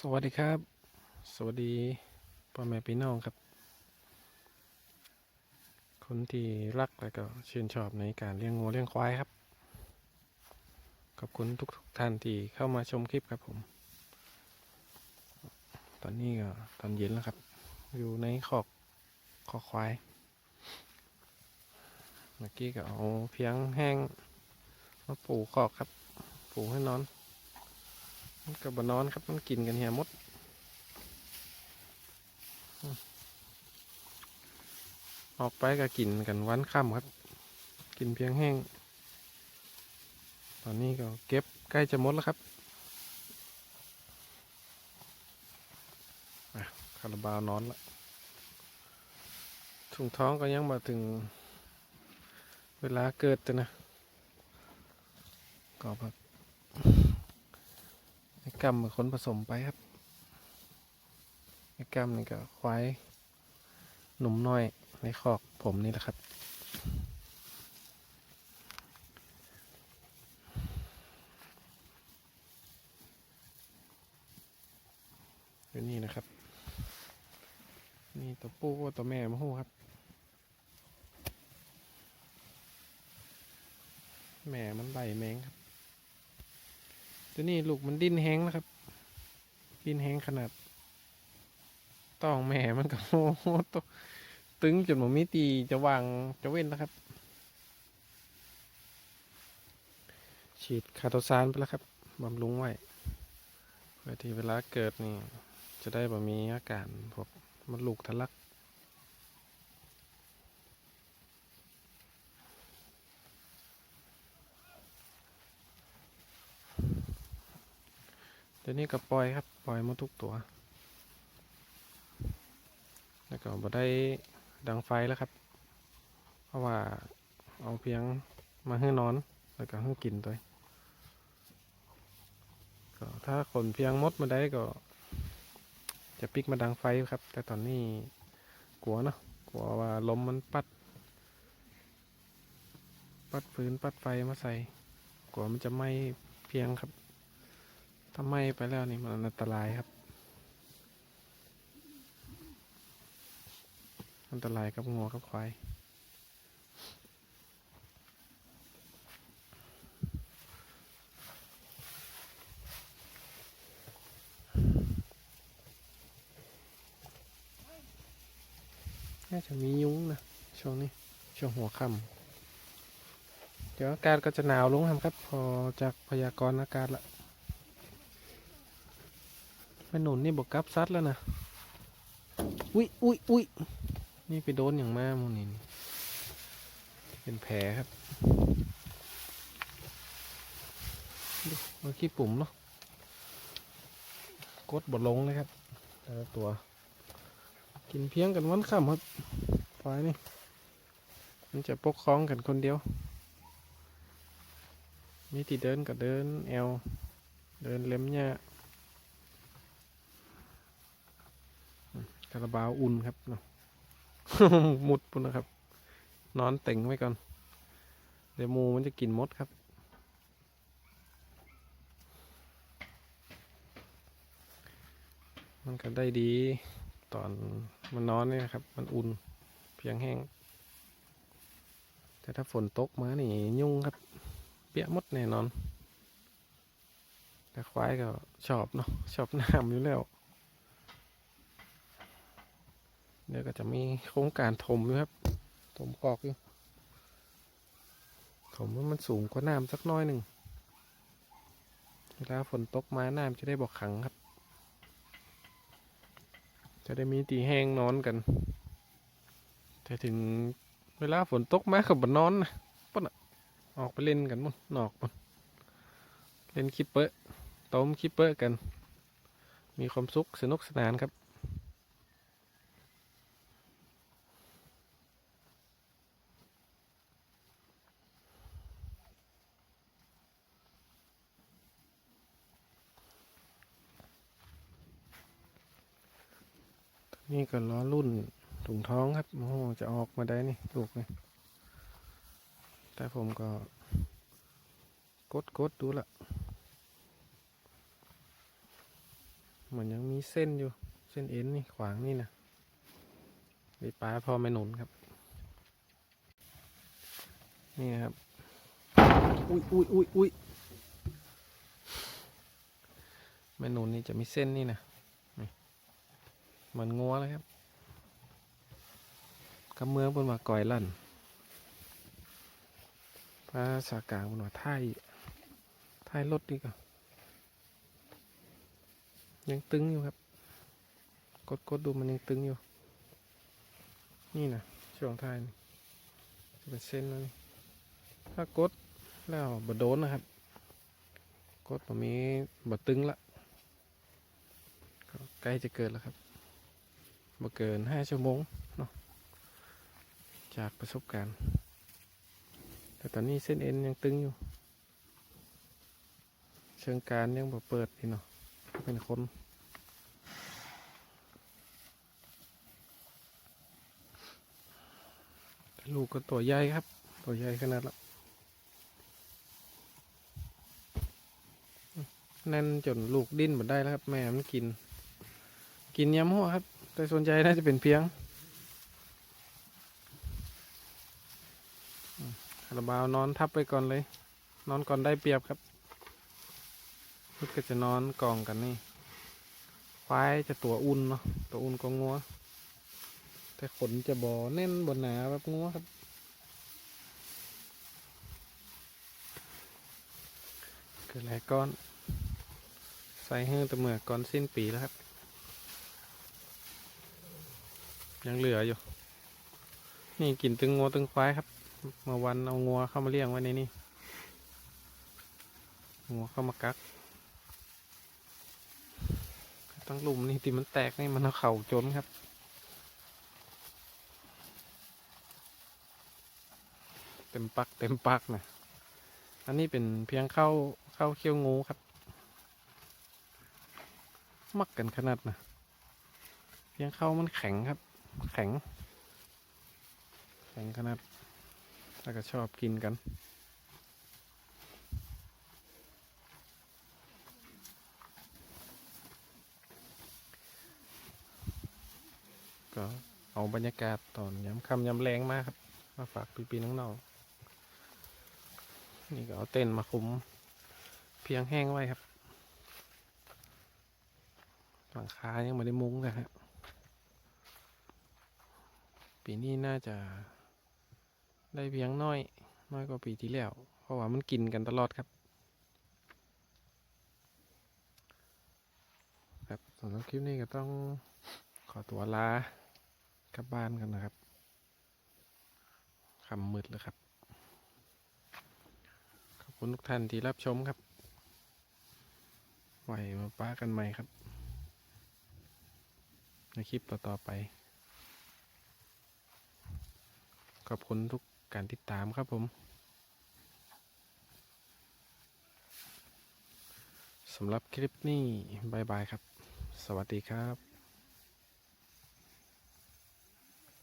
สวัสดีครับ สวัสดีพ่อแม่พี่น้องครับ คนที่รักและก็ชื่นชอบในการเลี้ยงงูเลี้ยงควายครับ ขอบคุณทุกๆท่านที่เข้ามาชมคลิปครับผม ตอนนี้ก็ตอนเย็นแล้วครับ อยู่ในคอกคอกควาย เมื่อกี้ก็เอาเพียงแห้งมาปูคอกครับ ปูให้นอน มันกับบนอนครับ มันกินกันเฮียมดออกไปก็กินกันวันค่ำครับ กินเพียงแห้ง ตอนนี้ก็เก็บใกล้จะหมดแล้วครับคาราบาวนอนละถุงท้องก็ยังมาถึงเวลาเกิดแต่นะก็แบบ กรรมเป็นคนผสมไปครับไอ้กรรมนี่ก็ควายหนุ่มน้อยในคอกผมนี่แหละครับอยู่นี่นะครับ นี่ตัวปูกับตัวแม่มาหู้ครับ แม่มันใบแมงครับ ตัวนี้ลูกมันดิ้นแห้งนะครับ ดิ้นแห้งขนาดต้องแม่มันก็โอ้โหตัวตึงจนผมมีตีจะวางจะเว้นนะครับ ฉีดคาโตซานไปแล้วครับบำรุงไว้เพื่อที่เวลาเกิดนี่ จะได้บ่มีอาการพวกมดลูกทะลัก เดี๋ยวนี้ก็ปล่อยครับ ปล่อยมาทุกตัว แล้วก็บ่ได้ดังไฟแล้วครับ เพราะว่าเอาเพียงมาให้นอน แล้วก็ให้กินตัวก็ถ้าขนเพียงมดมาได้ก็ จะปิกมาดังไฟครับ แต่ตอนนี้กลัวเนาะกลัวว่าลมมันปัด ปัดฟืนปัดไฟมาใส่กลัวมันจะไหม้เพียงครับ ถ้าไหม้ไปแล้วนี่มันอันตรายครับ อันตรายกับงัวกับควายน่าจะมียุ้งนะ ช่วงนี้ ช่วงหัวค่ำเดี๋ยวอากาศก็จะหนาวลงครับ พอจากพยากรณ์อากาศละ นุนนี่บอกกลับซัดแล้วนะอุ้ยอุ้ยอุ้ยนี่ไปโดนอย่างมากมูนี่เป็นแผลครับดูมันขี้ปุ่มเนาะกดบดลงเลยครับแต่ละตัว กินเพียงกันวันค่ำครับควายนี่มันจะปกครองกันคนเดียว มีที่เดินก็เดินแอว เดินเล็มหญ้าาราบาวอุ่นครับเนาะมุดปุ่นนะครับ นอนเต็งไว้ก่อน เดี๋ยวมูมันจะกินมดครับ มันก็ได้ดีตอนมันนอนนี่นะครับ มันอุ่นเพียงแห้ง แต่ถ้าฝนตกมานี่ยุ่งครับ เปียกมดแน่นอนแต่ควายก็ชอบเนาะชอบน้ำอยู่แล้ว เดี๋ยวก็จะมีโครงการถมด้วยครับ ถมกอกอยู่ ถมให้มันสูงกว่าน้ำสักน้อยหนึ่ง เวลาฝนตกมาน้ำจะได้บอกขังครับ จะได้มีตีแห้งนอนกัน แต่ถึงเวลาฝนตกมากับบนนอนนะปุ่นอะออกไปเล่นกันมุ่นนอกปุ่นเล่นคิปเปอร์ต้มคิปเปอร์กัน มีความสุขสนุกสนานครับ นี่ก็ล้อรุ่นถุงท้องครับโอ้โหจะออกมาได้นี่ลูกนี่แต่ผมก็กดกดดูละเหมือนยังมีเส้นอยู่ เส้นเอ็นนี่ขวางนี่นะไปปลาพอไม่หนุนครับ นี่นะครับ อุ้ยอุ้ยอุ้ยอุ้ยแม่หนุนนี่จะมีเส้นนี่นะนี่ เหมือนงัวเลยครับกำเมืองบนว่าก่อยลั่นภาษากลางบนว่าไทยไทยรถดีกว่ายังตึงอยู่ครับ กดกดดูมันยังตึงอยู่ นี่นะช่วงท้ายนี่จะเป็นเส้นแล้วนี่ถ้ากดแล้วบดโดนนะครับ กดแบบนี้บดตึงละใกล้จะเกิดแล้วครับ บ่เกินห้าชั่วโมงเนาะจากประสบการณ์ แต่ตอนนี้เส้นเอ็นยังตึงอยู่ เชิงการยังบ่เปิดนี่เนาะเป็นคนลูกก็ตัวใหญ่ครับ ตัวใหญ่ขนาดละแน่นจนลูกดิ้นหมดได้แล้วครับ แม่มันกิน กินยำหัวครับ แต่ส่วนใหญ่น่าจะเป็นเพียงคาราบาวนอนทับไปก่อนเลย นอนก่อนได้เปรียบครับพุดก็จะนอนกองกันนี่ควายจะตัวอุ่นเนาะตัวอุ่นก็งัว แต่ขนจะบ่อแน่นบนหนาแบบงัวครับเกิดหลายก้อน ใส่ให้แต่เมื่อก่อนสิ้นปีแล้วครับ ยังเหลืออยู่ นี่กินตึงงัวตึงควายครับ เมื่อวันเอางัวเข้ามาเลี้ยงไว้ในนี่ งัวเข้ามากัก ตั้งหลุมนี่ที่มันแตกนี่มันเอาเข่าจนครับเต็มปักเต็มปักนะอันนี้เป็นเพียงเข้าเข้าเคี้ยวงูครับ มักกันขนาดนะเพียงเข้ามันแข็งครับ แข็ง แข็งขนาดแล้วก็ชอบกินกัน ก็เอาบรรยากาศตอนย้ำคำย้ำแรงมากครับ มาฝากปีๆน้องๆนี่ก็เอาเต้นมาคุมเพียงแห้งไว้ครับหลังคายังไม่ได้มุ้งเลยครับ ปีนี้น่าจะได้เพียงน้อยน้อยกว่าปีที่แล้ว เพราะว่ามันกินกันตลอดครับ ครับสำหรับคลิปนี้ก็ต้องขอตัวลากลับบ้านกันนะครับคำมืดแล้วครับ ขอบคุณทุกท่านที่รับชมครับ ไว้มาป้ากันใหม่ครับ ในคลิปต่อ ๆ ไป ขอบคุณทุกการติดตามครับผม สำหรับคลิปนี้บายบายครับ สวัสดีครับ